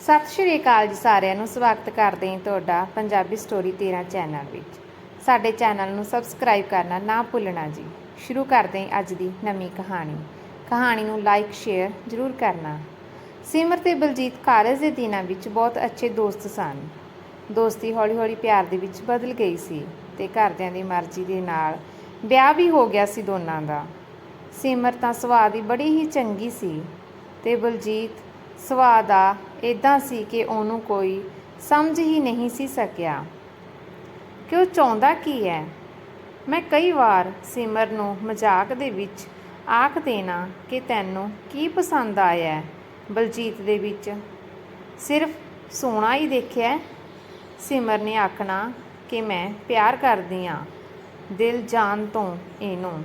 ਸਤਿ ਸ਼੍ਰੀ ਅਕਾਲ ਜੀ ਸਾਰਿਆਂ ਨੂੰ, ਸਵਾਗਤ ਕਰਦੇ ਹਾਂ ਤੁਹਾਡਾ ਪੰਜਾਬੀ ਸਟੋਰੀ 13 ਚੈਨਲ ਵਿੱਚ। ਸਾਡੇ ਚੈਨਲ ਨੂੰ ਸਬਸਕ੍ਰਾਈਬ ਕਰਨਾ ਨਾ ਭੁੱਲਣਾ ਜੀ। ਸ਼ੁਰੂ ਕਰਦੇ ਹਾਂ ਅੱਜ ਦੀ ਨਵੀਂ ਕਹਾਣੀ। ਕਹਾਣੀ ਨੂੰ ਲਾਈਕ ਸ਼ੇਅਰ ਜ਼ਰੂਰ ਕਰਨਾ। ਸਿਮਰ ਤੇ ਬਲਜੀਤ ਕਾਲਜ ਦੇ ਦਿਨਾਂ ਵਿੱਚ ਬਹੁਤ ਅੱਛੇ ਦੋਸਤ ਸਨ। ਦੋਸਤੀ ਹੌਲੀ-ਹੌਲੀ ਪਿਆਰ ਦੇ ਵਿੱਚ ਬਦਲ ਗਈ ਸੀ ਤੇ ਘਰਦਿਆਂ ਦੀ ਮਰਜ਼ੀ ਦੇ ਨਾਲ ਵਿਆਹ ਵੀ ਹੋ ਗਿਆ ਸੀ ਦੋਨਾਂ ਦਾ। ਸਿਮਰ ਤਾਂ ਸੁਭਾਅ ਦੀ ਬੜੀ ਹੀ ਚੰਗੀ ਸੀ ਤੇ ਬਲਜੀਤ ਸੁਭਾਅ ਦਾ ਇਦਾਂ ਸੀ ਕਿ ਉਹਨੂੰ ਕੋਈ ਸਮਝ ਹੀ ਨਹੀਂ ਸੀ ਸਕਿਆ। ਕਿ ਉਹ ਚਾਹੁੰਦਾ ਕੀ ਹੈ ਮੈਂ ਕਈ ਵਾਰ ਸਿਮਰ ਨੂੰ ਮਜ਼ਾਕ ਦੇ ਵਿੱਚ ਆਖ ਦੇਣਾ ਕਿ ਤੈਨੂੰ ਕੀ ਪਸੰਦ ਆਇਆ ਬਲਜੀਤ ਦੇ ਵਿੱਚ। ਸਿਰਫ ਸੋਹਣਾ ਹੀ ਦੇਖਿਆ ਸਿਮਰ ਨੇ ਆਖਣਾ ਕਿ ਮੈਂ ਪਿਆਰ ਕਰਦੀ ਆ, ਦਿਲ ਜਾਨ ਤੋਂ ਇਹਨੂੰ।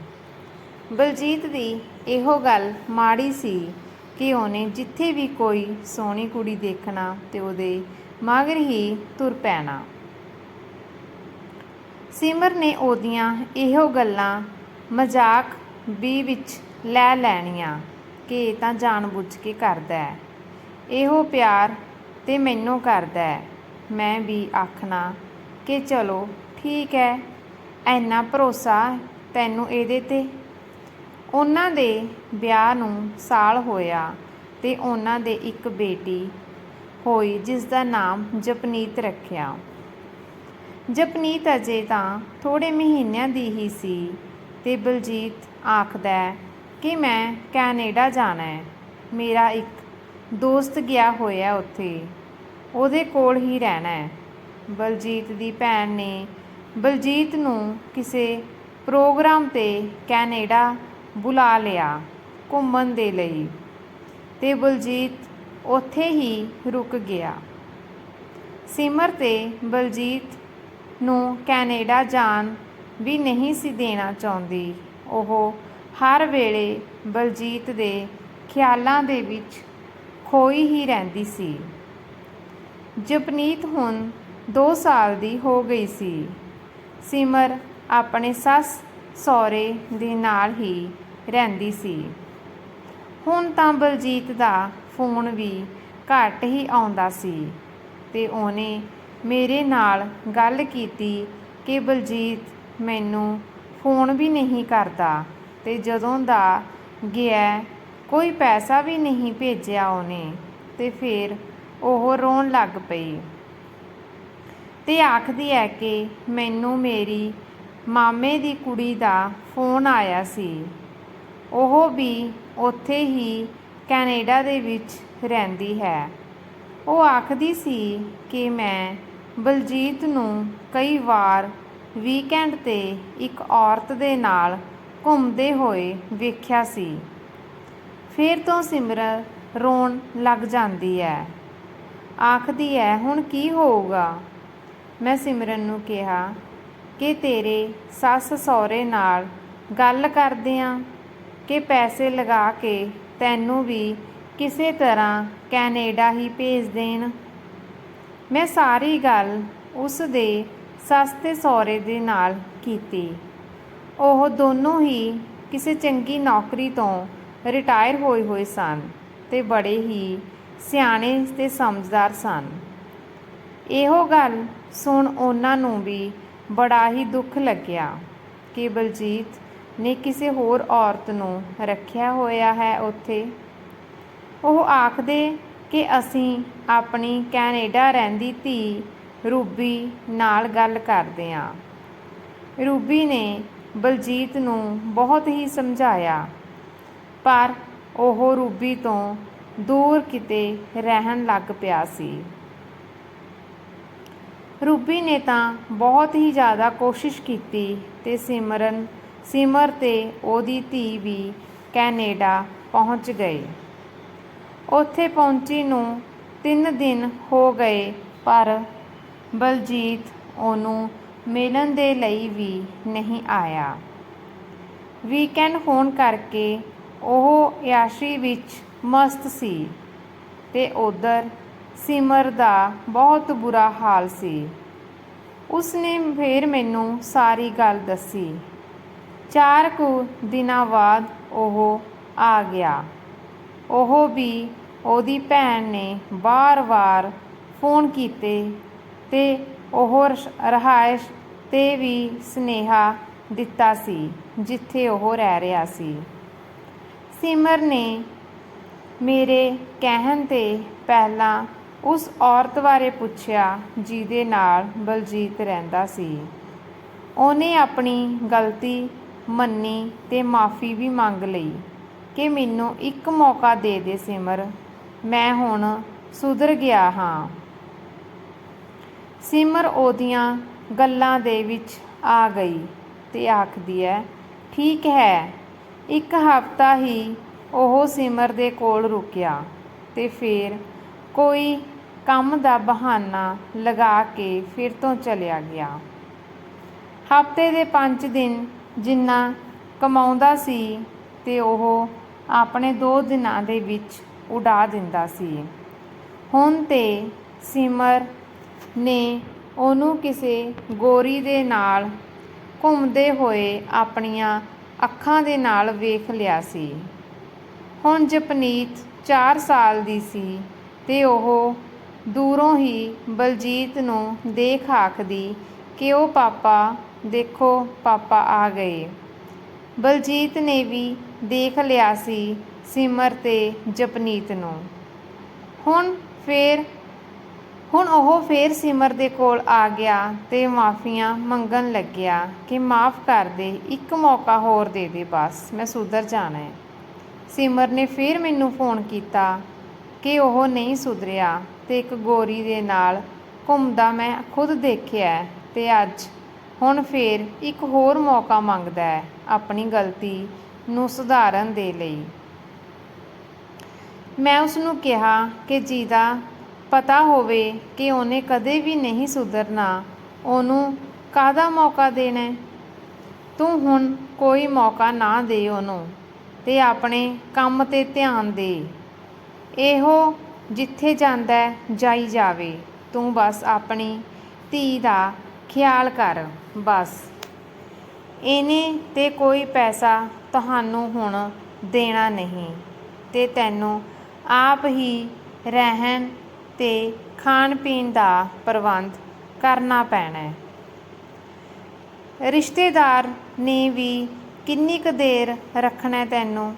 ਬਲਜੀਤ ਦੀ ਇਹੋ ਗੱਲ ਮਾੜੀ ਸੀ ਕਿ ਉਹਨੇ ਜਿੱਥੇ ਵੀ ਕੋਈ ਸੋਹਣੀ ਕੁੜੀ ਦੇਖਣਾ ਤੇ ਉਹਦੇ ਮਗਰ ਹੀ ਤੁਰ ਪੈਣਾ। ਸਿਮਰ ਨੇ ਉਹਦੀਆਂ ਇਹੋ ਗੱਲਾਂ ਮਜ਼ਾਕ ਵੀ ਵਿੱਚ ਲੈ ਲੈਣੀਆਂ ਕਿ ਇਹ ਤਾਂ ਜਾਣਬੁੱਝ ਕੇ ਕਰਦਾ ਹੈ। ਇਹੋ ਪਿਆਰ ਤੇ ਮੈਨੂੰ ਕਰਦਾ ਹੈ। ਮੈਂ ਵੀ ਆਖਣਾ ਕਿ ਚਲੋ ਠੀਕ ਹੈ ਐਨਾ ਭਰੋਸਾ ਤੈਨੂੰ ਇਹਦੇ ਤੇ ਉਹਨਾਂ ਦੇ ਵਿਆਹ ਨੂੰ ਸਾਲ ਹੋਇਆ ਤੇ ਉਹਨਾਂ ਦੇ ਇੱਕ ਬੇਟੀ ਹੋਈ, ਜਿਸ ਦਾ ਨਾਮ ਜਪਨੀਤ ਰੱਖਿਆ। ਜਪਨੀਤ ਅਜੇ ਤਾਂ ਥੋੜੇ ਮਹੀਨਿਆਂ ਦੀ ਹੀ ਸੀ ਤੇ ਬਲਜੀਤ ਆਖਦਾ ਕਿ ਮੈਂ ਕੈਨੇਡਾ ਜਾਣਾ ਹੈ। ਮੇਰਾ ਇੱਕ ਦੋਸਤ ਗਿਆ ਹੋਇਆ ਉੱਥੇ, ਉਹਦੇ ਕੋਲ ਹੀ ਰਹਿਣਾ ਹੈ। ਬਲਜੀਤ ਦੀ ਭੈਣ ਨੇ ਬਲਜੀਤ ਨੂੰ ਕਿਸੇ ਪ੍ਰੋਗਰਾਮ ਤੇ ਕੈਨੇਡਾ ਬੁਲਾ ਲਿਆ ਘੁੰਮਣ ਦੇ ਲਈ ਤੇ ਬਲਜੀਤ ਉੱਥੇ ਹੀ ਰੁਕ ਗਿਆ। ਸਿਮਰ ਤੇ ਬਲਜੀਤ ਨੂੰ ਕੈਨੇਡਾ ਜਾਣ ਵੀ ਨਹੀਂ ਸੀ ਦੇਣਾ ਚਾਹੁੰਦੀ। ਉਹ ਹਰ ਵੇਲੇ ਬਲਜੀਤ ਦੇ ਖਿਆਲਾਂ ਦੇ ਵਿੱਚ ਖੋਈ ਹੀ ਰਹਿੰਦੀ ਸੀ। ਜਪਨੀਤ ਹੁਣ 2 ਸਾਲ ਦੀ ਹੋ ਗਈ ਸੀ। ਸਿਮਰ ਆਪਣੇ ਸੱਸ ਸਹੁਰੇ ਦੇ ਨਾਲ ਹੀ ਰਹਿੰਦੀ ਸੀ। ਹੁਣ ਤਾਂ ਬਲਜੀਤ ਦਾ ਫੋਨ ਵੀ ਘੱਟ ਹੀ ਆਉਂਦਾ ਸੀ ਤੇ ਉਹਨੇ ਮੇਰੇ ਨਾਲ ਗੱਲ ਕੀਤੀ ਕਿ ਬਲਜੀਤ ਮੈਨੂੰ ਫੋਨ ਵੀ ਨਹੀਂ ਕਰਦਾ ਤੇ ਜਦੋਂ ਦਾ ਗਿਆ, ਕੋਈ ਪੈਸਾ ਵੀ ਨਹੀਂ ਭੇਜਿਆ ਉਹਨੇ ਤੇ ਫਿਰ ਉਹ ਰੋਣ ਲੱਗ ਪਈ ਤੇ ਆਖਦੀ ਹੈ ਕਿ ਮੈਨੂੰ ਮੇਰੀ ਮਾਮੇ ਦੀ ਕੁੜੀ ਦਾ ਫੋਨ ਆਇਆ ਸੀ। ਉਹ ਵੀ ਉੱਥੇ ਹੀ ਕੈਨੇਡਾ ਦੇ ਵਿੱਚ ਰਹਿੰਦੀ ਹੈ। ਉਹ ਆਖਦੀ ਸੀ ਕਿ ਮੈਂ ਬਲਜੀਤ ਨੂੰ ਕਈ ਵਾਰ ਵੀਕਐਂਡ ਤੇ ਇੱਕ ਔਰਤ ਦੇ ਨਾਲ ਘੁੰਮਦੇ ਹੋਏ ਵੇਖਿਆ ਸੀ। ਫਿਰ ਤੋਂ ਸਿਮਰਨ ਰੋਣ ਲੱਗ ਜਾਂਦੀ ਹੈ। ਆਖਦੀ ਹੈ, ਹੁਣ ਕੀ ਹੋਊਗਾ? ਮੈਂ ਸਿਮਰਨ ਨੂੰ ਕਿਹਾ, ਕਿ ਤੇਰੇ ਸੱਸ ਸਹੁਰੇ ਨਾਲ ਗੱਲ ਕਰਦੇ ਆਂ ਕਿ ਪੈਸੇ ਲਗਾ ਕੇ ਤੈਨੂੰ ਵੀ ਕਿਸੇ ਤਰ੍ਹਾਂ ਕੈਨੇਡਾ ਹੀ ਭੇਜ ਦੇਣ। ਮੈਂ ਸਾਰੀ ਗੱਲ ਉਸ ਦੇ ਸੱਸ ਤੇ ਸਹੁਰੇ ਦੇ ਨਾਲ ਕੀਤੀ। ਉਹ ਦੋਨੋਂ ਹੀ ਕਿਸੇ ਚੰਗੀ ਨੌਕਰੀ ਤੋਂ ਰਿਟਾਇਰ ਹੋਏ ਹੋਏ ਸਨ ਤੇ ਬੜੇ ਹੀ ਸਿਆਣੇ ਤੇ ਸਮਝਦਾਰ ਸਨ। ਇਹੋ ਗੱਲ ਸੁਣ ਉਹਨਾਂ ਨੂੰ ਵੀ ਬੜਾ ਹੀ ਦੁੱਖ ਲੱਗਿਆ ਕਿ ਬਲਜੀਤ ਨੇ ਕਿਸੇ ਹੋਰ ਔਰਤ ਨੂੰ ਰੱਖਿਆ ਹੋਇਆ ਹੈ ਉੱਥੇ। ਉਹ ਆਖਦੇ ਕਿ ਅਸੀਂ ਆਪਣੀ ਕੈਨੇਡਾ ਰਹਿੰਦੀ ਧੀ ਰੂਬੀ ਨਾਲ ਗੱਲ ਕਰਦੇ ਹਾਂ। ਰੂਬੀ ਨੇ ਬਲਜੀਤ ਨੂੰ ਬਹੁਤ ਹੀ ਸਮਝਾਇਆ, ਪਰ ਉਹ ਰੂਬੀ ਤੋਂ ਦੂਰ ਕਿਤੇ ਰਹਿਣ ਲੱਗ ਪਿਆ ਸੀ। ਰੂਬੀ ਨੇ ਤਾਂ ਬਹੁਤ ਹੀ ਜ਼ਿਆਦਾ ਕੋਸ਼ਿਸ਼ ਕੀਤੀ ਤੇ ਸਿਮਰਨ ਸਿਮਰ ਤੇ ਉਹਦੀ ਧੀ ਵੀ ਕੈਨੇਡਾ ਪਹੁੰਚ ਗਏ। ਉੱਥੇ ਪਹੁੰਚੀ ਨੂੰ 3 ਦਿਨ ਹੋ ਗਏ, ਪਰ ਬਲਜੀਤ ਉਹਨੂੰ ਮਿਲਣ ਦੇ ਲਈ ਵੀ ਨਹੀਂ ਆਇਆ। ਵੀਕਐਂਡ ਹੋਣ ਕਰਕੇ ਉਹ ਯਾਸ਼ੀ ਵਿੱਚ ਮਸਤ ਸੀ ਤੇ ਉਧਰ ਸਿਮਰ ਦਾ ਬਹੁਤ ਬੁਰਾ ਹਾਲ ਸੀ। ਉਸਨੇ ਫੇਰ ਮੈਨੂੰ ਸਾਰੀ ਗੱਲ ਦੱਸੀ। ਚਾਰ ਕੁ ਦਿਨਾਂ ਬਾਅਦ ਉਹ ਆ ਗਿਆ। ਉਹ ਵੀ ਉਹਦੀ ਭੈਣ ਨੇ ਵਾਰ-ਵਾਰ ਫੋਨ ਕੀਤੇ ਤੇ ਉਹ ਰਸ਼- ਰਹਾਇਸ਼ ਤੇ ਵੀ ਸੁਨੇਹਾ ਦਿੱਤਾ ਸੀ, ਜਿੱਥੇ ਉਹ ਰਹਿ ਰਿਹਾ ਸੀ। ਸਿਮਰ ਨੇ ਮੇਰੇ ਕਹਿਣ ਤੇ ਪਹਿਲਾਂ ਉਸ ਔਰਤ ਬਾਰੇ ਪੁੱਛਿਆ, ਜਿਹਦੇ ਨਾਲ ਬਲਜੀਤ ਰਹਿੰਦਾ ਸੀ। ਉਹਨੇ ਆਪਣੀ ਗਲਤੀ ਮੰਨੀ ਤੇ ਮਾਫੀ ਵੀ ਮੰਗ ਲਈ ਕਿ ਮੈਨੂੰ ਇੱਕ ਮੌਕਾ ਦੇ ਦੇ ਸਿਮਰ, ਮੈਂ ਹੁਣ ਸੁਧਰ ਗਿਆ ਹਾਂ। ਸਿਮਰ ਉਹਦੀਆਂ ਗੱਲਾਂ ਦੇ ਵਿੱਚ ਆ ਗਈ ਤੇ ਆਖਦੀ ਹੈ, ਠੀਕ ਹੈ। ਇੱਕ ਹਫ਼ਤਾ ਹੀ ਉਹ ਸਿਮਰ ਦੇ ਕੋਲ ਰੁਕਿਆ ਤੇ ਫਿਰ ਕੋਈ ਕੰਮ ਦਾ ਬਹਾਨਾ ਲਗਾ ਕੇ ਫਿਰ ਤੋਂ ਚਲਿਆ ਗਿਆ। ਹਫ਼ਤੇ ਦੇ 5 ਦਿਨ ਜਿੰਨਾ ਕਮਾਉਂਦਾ ਸੀ ਤੇ ਉਹ ਆਪਣੇ ਦੋ ਦਿਨਾਂ ਦੇ ਵਿੱਚ ਉਡਾ ਦਿੰਦਾ ਸੀ। ਹੁਣ ਤੇ ਸਿਮਰ ਨੇ ਉਹਨੂੰ ਕਿਸੇ ਗੋਰੀ ਦੇ ਨਾਲ ਘੁੰਮਦੇ ਹੋਏ ਆਪਣੀਆਂ ਅੱਖਾਂ ਦੇ ਨਾਲ ਵੇਖ ਲਿਆ ਸੀ। ਹੁਣ ਜਪਨੀਤ 4 ਸਾਲ ਦੀ ਸੀ ਤੇ ਉਹ ਦੂਰੋਂ ਹੀ ਬਲਜੀਤ ਨੂੰ ਦੇਖ ਆਖਦੀ ਕਿ ਉਹ ਪਾਪਾ ਦੇਖੋ ਪਾਪਾ ਆ ਗਏ। ਬਲਜੀਤ ਨੇ ਵੀ ਦੇਖ ਲਿਆ ਸੀ ਸਿਮਰ ਤੇ ਜਪਨੀਤ ਨੂੰ। ਹੁਣ ਫੇਰ, ਹੁਣ ਉਹ ਫੇਰ ਸਿਮਰ ਦੇ ਕੋਲ ਆ ਗਿਆ ਤੇ ਮਾਫੀਆਂ ਮੰਗਣ ਲੱਗਿਆ ਕਿ ਮਾਫ ਕਰ ਦੇ, ਇੱਕ ਮੌਕਾ ਹੋਰ ਦੇ ਦੇ ਬਸ, ਮੈਂ ਸੁਧਰ ਜਾਣਾ ਹੈ। ਸਿਮਰ ਨੇ ਫੇਰ ਮੈਨੂੰ ਫੋਨ ਕੀਤਾ ਕਿ ਉਹ ਨਹੀਂ ਸੁਧਰਿਆ ਤੇ ਇੱਕ ਗੋਰੀ ਦੇ ਨਾਲ ਘੁੰਮਦਾ ਮੈਂ ਖੁਦ ਦੇਖਿਆ ਹੈ ਤੇ ਅੱਜ ਹੁਣ ਫੇਰ ਇੱਕ ਹੋਰ ਮੌਕਾ ਮੰਗਦਾ ਹੈ ਆਪਣੀ ਗਲਤੀ ਨੂੰ ਸੁਧਾਰਨ ਦੇ ਲਈ। ਮੈਂ ਉਸ ਨੂੰ ਕਿਹਾ ਕਿ ਜਿਹਦਾ ਪਤਾ ਹੋਵੇ ਕਿ ਉਹਨੇ ਕਦੇ ਵੀ ਨਹੀਂ ਸੁਧਰਨਾ, ਉਹਨੂੰ ਕਾਹਦਾ ਮੌਕਾ ਦੇਣਾ ਤੂੰ ਹੁਣ ਕੋਈ ਮੌਕਾ ਨਾ ਦੇ ਉਹਨੂੰ ਤੇ ਆਪਣੇ ਕੰਮ ਤੇ ਧਿਆਨ ਦੇ। ਇਹੋ ਜਿੱਥੇ ਜਾਂਦਾ ਜਾਈ ਜਾਵੇ। ਤੂੰ ਬਸ ਆਪਣੀ ਧੀ ਦਾ ਖਿਆਲ ਕਰ। ਬਸ। ਇਹਨੇ ਤੇ ਕੋਈ ਪੈਸਾ ਤੁਹਾਨੂੰ ਹੁਣ ਦੇਣਾ ਨਹੀਂ ਤੇ ਤੈਨੂੰ ਆਪ ਹੀ ਰਹਿਣ ਤੇ ਖਾਣ ਪੀਣ ਦਾ ਪ੍ਰਬੰਧ ਕਰਨਾ ਪੈਣਾ ਹੈ। ਰਿਸ਼ਤੇਦਾਰ ਨੇ ਵੀ ਕਿੰਨੀ ਕੁ ਦੇਰ ਰੱਖਣਾ ਤੈਨੂੰ?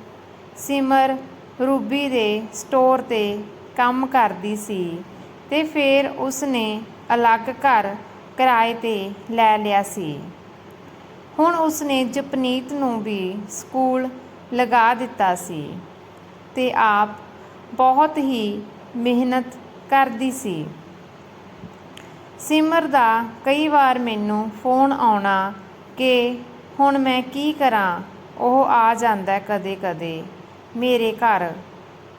ਸਿਮਰ ਰੂਬੀ ਦੇ ਸਟੋਰ ਤੇ ਕੰਮ ਕਰਦੀ ਸੀ ਤੇ ਫਿਰ ਉਸਨੇ ਅਲੱਗ ਘਰ ਕਿਰਾਏ ਤੇ ਲੈ ਲਿਆ ਸੀ। ਹੁਣ ਉਸਨੇ ਜਪਨੀਤ ਨੂੰ ਵੀ ਸਕੂਲ ਲਗਾ ਦਿੱਤਾ ਸੀ ਤੇ ਆਪ ਬਹੁਤ ਹੀ ਮਿਹਨਤ ਕਰਦੀ ਸੀ। ਸਿਮਰ ਦਾ ਕਈ ਵਾਰ ਮੈਨੂੰ ਫੋਨ ਆਉਣਾ ਕਿ ਹੁਣ ਮੈਂ ਕੀ ਕਰਾਂ, ਉਹ ਆ ਜਾਂਦਾ ਕਦੇ-ਕਦੇ ਮੇਰੇ ਘਰ।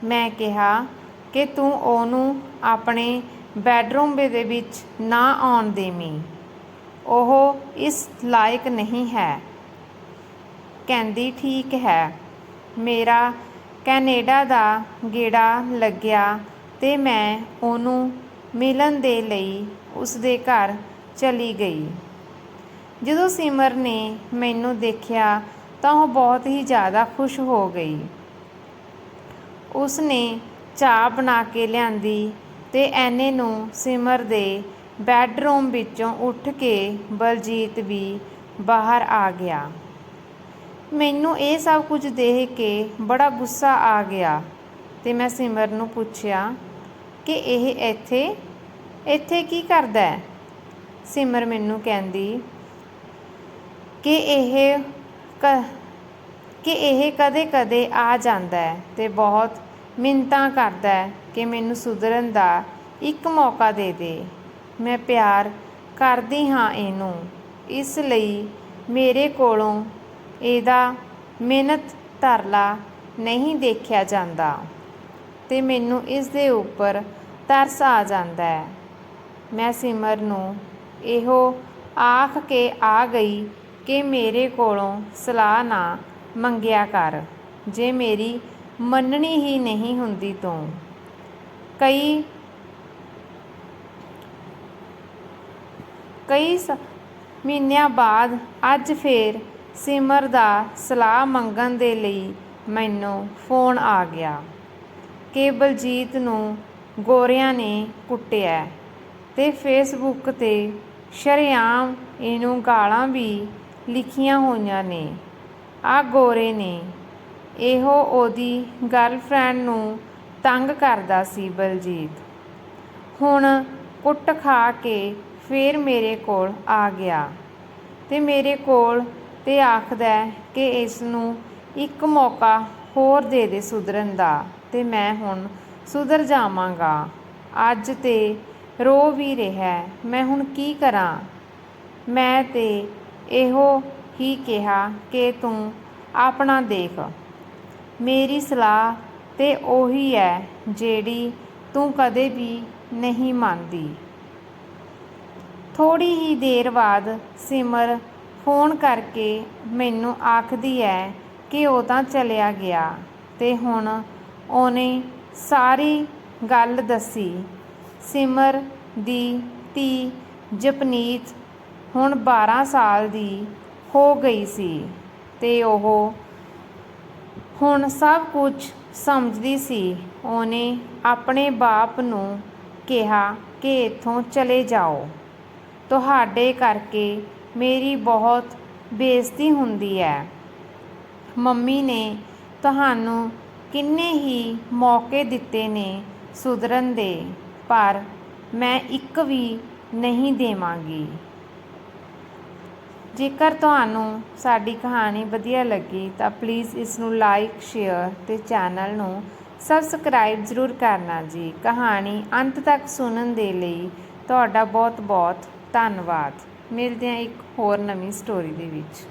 ਮੈਂ ਕਿਹਾ ਕਿ ਤੂੰ ਉਹਨੂੰ ਆਪਣੇ ਬੈਡਰੂਮ ਦੇ ਵਿੱਚ ਨਾ ਆਉਣ ਦੇਵੀਂ। ਉਹ ਇਸ ਲਾਇਕ ਨਹੀਂ ਹੈ। ਕਹਿੰਦੀ, ਠੀਕ ਹੈ। ਮੇਰਾ ਕੈਨੇਡਾ ਦਾ ਗੇੜਾ ਲੱਗਿਆ ਤੇ ਮੈਂ ਉਹਨੂੰ ਮਿਲਣ ਦੇ ਲਈ ਉਸ ਦੇ ਘਰ ਚਲੀ ਗਈ। ਜਦੋਂ ਸਿਮਰ ਨੇ ਮੈਨੂੰ ਦੇਖਿਆ ਤਾਂ ਉਹ ਬਹੁਤ ਹੀ ਜ਼ਿਆਦਾ ਖੁਸ਼ ਹੋ ਗਈ। ਉਸ ਨੇ ਚਾਹ ਬਣਾ ਕੇ ਲਿਆਂਦੀ ਤੇ ਐਨੇ ਨੂੰ ਸਿਮਰ ਦੇ ਬੈੱਡਰੂਮ ਵਿੱਚੋਂ ਉੱਠ ਕੇ ਬਲਜੀਤ ਵੀ ਬਾਹਰ ਆ ਗਿਆ। ਮੈਨੂੰ ਇਹ ਸਭ ਕੁਝ ਦੇਖ ਕੇ ਬੜਾ ਗੁੱਸਾ ਆ ਗਿਆ ਤੇ ਮੈਂ ਸਿਮਰ ਨੂੰ ਪੁੱਛਿਆ ਕਿ ਇਹ ਇੱਥੇ ਇੱਥੇ ਕੀ ਕਰਦਾ ਹੈ? ਸਿਮਰ ਮੈਨੂੰ ਕਹਿੰਦੀ ਕਿ ਇਹ ਕ, ਕਿ ਇਹ ਕਦੇ-ਕਦੇ ਆ ਜਾਂਦਾ ਹੈ ਤੇ ਬਹੁਤ ਮਿੰਨਤਾਂ ਕਰਦਾ ਹੈ ਕਿ ਮੈਨੂੰ ਸੁਧਰਨ ਦਾ ਇੱਕ ਮੌਕਾ ਦੇ ਦੇ। ਮੈਂ ਪਿਆਰ ਕਰਦੀ ਹਾਂ ਇਹਨੂੰ। ਇਸ ਲਈ ਮੇਰੇ ਕੋਲੋਂ ਇਹਦਾ ਮਿਹਨਤ ਧਰਲਾ ਨਹੀਂ ਦੇਖਿਆ ਜਾਂਦਾ ਤੇ ਮੈਨੂੰ ਇਸ ਦੇ ਉੱਪਰ ਤਰਸ ਆ ਜਾਂਦਾ ਹੈ। ਮੈਂ ਸਿਮਰ ਨੂੰ ਇਹੋ ਆਖ ਕੇ ਆ ਗਈ ਕਿ ਮੇਰੇ ਕੋਲੋਂ ਸਲਾਹ ਨਾ ਮੰਗਿਆ ਕਰ। ਜੇ ਮੇਰੀ ਮੰਨਣੀ ਹੀ ਨਹੀਂ ਹੁੰਦੀ ਤੂੰ ਕਈ ਕਈ ਸ- ਮਹੀਨਿਆਂ ਬਾਅਦ ਅੱਜ ਫੇਰ ਸਿਮਰ ਦਾ ਸਲਾਹ ਮੰਗਣ ਦੇ ਲਈ ਮੈਨੂੰ ਫੋਨ ਆ ਗਿਆ। ਕਿ ਬਲਜੀਤ ਨੂੰ ਗੋਰਿਆਂ ਨੇ ਕੁੱਟਿਆ ਤੇ ਫੇਸਬੁੱਕ ਤੇ ਸ਼ਰੇਆਮ ਇਹਨੂੰ ਗਾਲਾਂ ਵੀ ਲਿਖੀਆਂ ਹੋਈਆਂ ਨੇ। ਆ ਗੋਰੇ ਨੇ ਇਹੋ ਉਹਦੀ ਗਰਲਫ੍ਰੈਂਡ ਨੂੰ ਤੰਗ ਕਰਦਾ ਸੀ ਬਲਜੀਤ। ਹੁਣ ਕੁੱਟ ਖਾ ਕੇ ਫੇਰ ਮੇਰੇ ਕੋਲ ਆ ਗਿਆ ਤੇ ਮੇਰੇ ਕੋਲ ਤੇ ਆਖਦਾ ਕਿ ਇਸ ਨੂੰ ਇੱਕ ਮੌਕਾ ਹੋਰ ਦੇ ਦੇ ਸੁਧਰਨ ਦਾ ਤੇ ਮੈਂ ਹੁਣ ਸੁਧਰ ਜਾਵਾਂਗਾ। ਅੱਜ ਤੇ ਰੋ ਵੀ ਰਿਹਾ ਮੈਂ ਹੁਣ ਕੀ ਕਰਾਂ? ਮੈਂ ਤੇ ਇਹੋ ਹੀ ਕਿਹਾ ਕਿ ਤੂੰ ਆਪਣਾ ਦੇਖ। ਮੇਰੀ ਸਲਾਹ ਤੇ ਉਹੀ ਹੈ ਜਿਹੜੀ ਤੂੰ ਕਦੇ ਵੀ ਨਹੀਂ ਮੰਨਦੀ। ਥੋੜੀ ਹੀ ਦੇਰ ਬਾਅਦ ਸਿਮਰ ਫੋਨ ਕਰਕੇ ਮੈਨੂੰ ਆਖਦੀ ਹੈ ਕਿ ਉਹ ਤਾਂ ਚਲਿਆ ਗਿਆ ਤੇ ਹੁਣ ਉਹਨੇ ਸਾਰੀ ਗੱਲ ਦੱਸੀ। ਸਿਮਰ ਦੀ ਧੀ ਜਪਨੀਤ ਹੁਣ 12 ਸਾਲ ਦੀ ਹੋ ਗਈ ਸੀ ਤੇ ਉਹ ਹੁਣ ਸਭ ਕੁਝ ਸਮਝਦੀ ਸੀ। ਉਹਨੇ ਆਪਣੇ ਬਾਪ ਨੂੰ ਕਿਹਾ ਕਿ ਇੱਥੋਂ ਚਲੇ ਜਾਓ। ਤੁਹਾਡੇ ਕਰਕੇ ਮੇਰੀ ਬਹੁਤ ਬੇਇੱਜ਼ਤੀ ਹੁੰਦੀ ਹੈ। ਮੰਮੀ ਨੇ ਤੁਹਾਨੂੰ ਕਿੰਨੇ ਹੀ ਮੌਕੇ ਦਿੱਤੇ ਨੇ ਸੁਧਰਨ ਦੇ, ਪਰ ਮੈਂ ਇੱਕ ਵੀ ਨਹੀਂ ਦੇਵਾਂਗੀ। ਜੇਕਰ ਤੁਹਾਨੂੰ ਸਾਡੀ ਕਹਾਣੀ ਵਧੀਆ ਲੱਗੀ ਤਾਂ ਪਲੀਜ਼ ਇਸ ਨੂੰ ਲਾਈਕ ਸ਼ੇਅਰ ਤੇ ਚੈਨਲ ਨੂੰ ਸਬਸਕ੍ਰਾਈਬ ਜ਼ਰੂਰ ਕਰਨਾ ਜੀ। ਕਹਾਣੀ ਅੰਤ ਤੱਕ ਸੁਣਨ ਦੇ ਲਈ ਤੁਹਾਡਾ ਬਹੁਤ ਬਹੁਤ ਧੰਨਵਾਦ। ਮਿਲਦੇ ਹਾਂ ਇੱਕ ਹੋਰ ਨਵੀਂ ਸਟੋਰੀ ਦੇ ਵਿੱਚ।